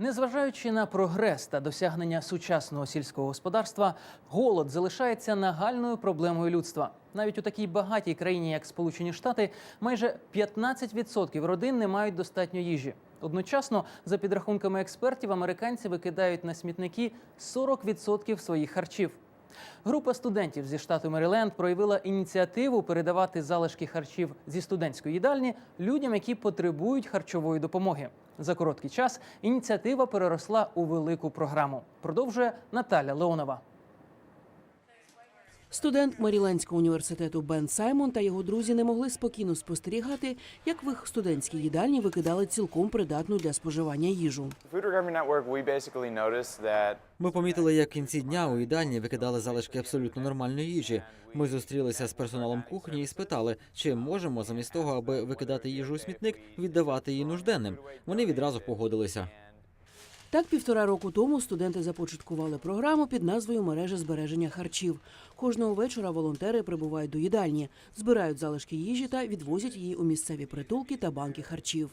Незважаючи на прогрес та досягнення сучасного сільського господарства, голод залишається нагальною проблемою людства. Навіть у такій багатій країні, як Сполучені Штати, майже 15% родин не мають достатньо їжі. Одночасно, за підрахунками експертів, американці викидають на смітники 40% своїх харчів. Група студентів зі штату Мериленд проявила ініціативу передавати залишки харчів зі студентської їдальні людям, які потребують харчової допомоги. За короткий час ініціатива переросла у велику програму. Продовжує Наталя Леонова. Студент Марілендського університету Бен Саймон та його друзі не могли спокійно спостерігати, як в їх студентській їдальні викидали цілком придатну для споживання їжу. Ми помітили, як в кінці дня у їдальні викидали залишки абсолютно нормальної їжі. Ми зустрілися з персоналом кухні і спитали, чи можемо замість того, аби викидати їжу у смітник, віддавати її нужденним. Вони відразу погодилися. Так, півтора року тому студенти започаткували програму під назвою Мережа збереження харчів. Кожного вечора волонтери прибувають до їдальні, збирають залишки їжі та відвозять її у місцеві притулки та банки харчів.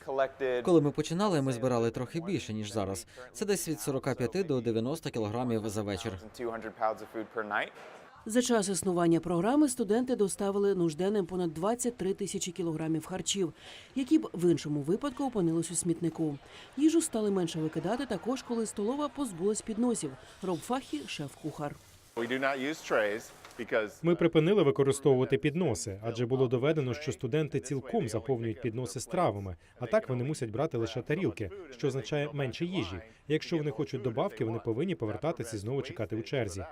Коли ми починали, ми збирали трохи більше ніж зараз. Це десь від 45 до 90 кілограмів за вечір. 200 pounds of food per night. За час існування програми студенти доставили нужденним понад 23 тисячі кілограмів харчів, які б в іншому випадку опинились у смітнику. Їжу стали менше викидати також, коли столова позбулась підносів. Роб Фахі, шеф-кухар. Ми припинили використовувати підноси, адже було доведено, що студенти цілком заповнюють підноси стравами, а так вони мусять брати лише тарілки, що означає менше їжі. Якщо вони хочуть добавки, вони повинні повертатися і знову чекати у черзі.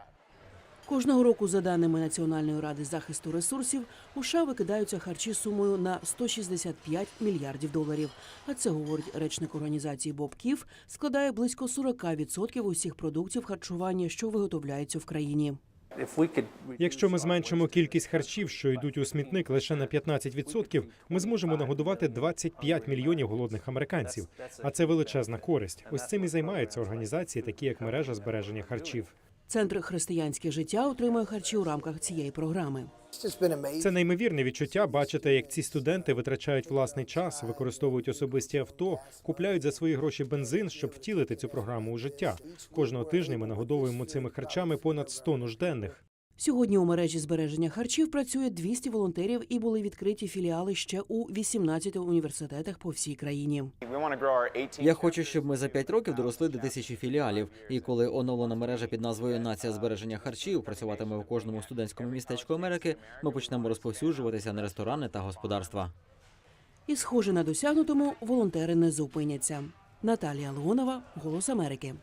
Кожного року, за даними Національної ради захисту ресурсів, у США викидаються харчі сумою на 165 мільярдів доларів. А це говорить речник організації Боб Кіф, складає близько 40% усіх продуктів харчування, що виготовляються в країні. Якщо ми зменшимо кількість харчів, що йдуть у смітник лише на 15%, ми зможемо нагодувати 25 мільйонів голодних американців. А це величезна користь. Ось цим і займаються організації, такі як мережа збереження харчів. Центр християнське життя отримує харчі у рамках цієї програми. Це неймовірне відчуття бачити, як ці студенти витрачають власний час, використовують особисті авто, купляють за свої гроші бензин, щоб втілити цю програму у життя. Кожного тижня ми нагодовуємо цими харчами понад 100 нужденних. Сьогодні у мережі збереження харчів працює 200 волонтерів і були відкриті філіали ще у 18 університетах по всій країні. We want to grow our 18 Я хочу, щоб ми за 5 років доросли до тисячі філіалів. І коли оновлена мережа під назвою Нація збереження харчів працюватиме в кожному студентському містечку Америки, ми почнемо розповсюджуватися на ресторани та господарства. І, схоже на досягнутому, волонтери не зупиняться. Наталія Леонова, Голос Америки.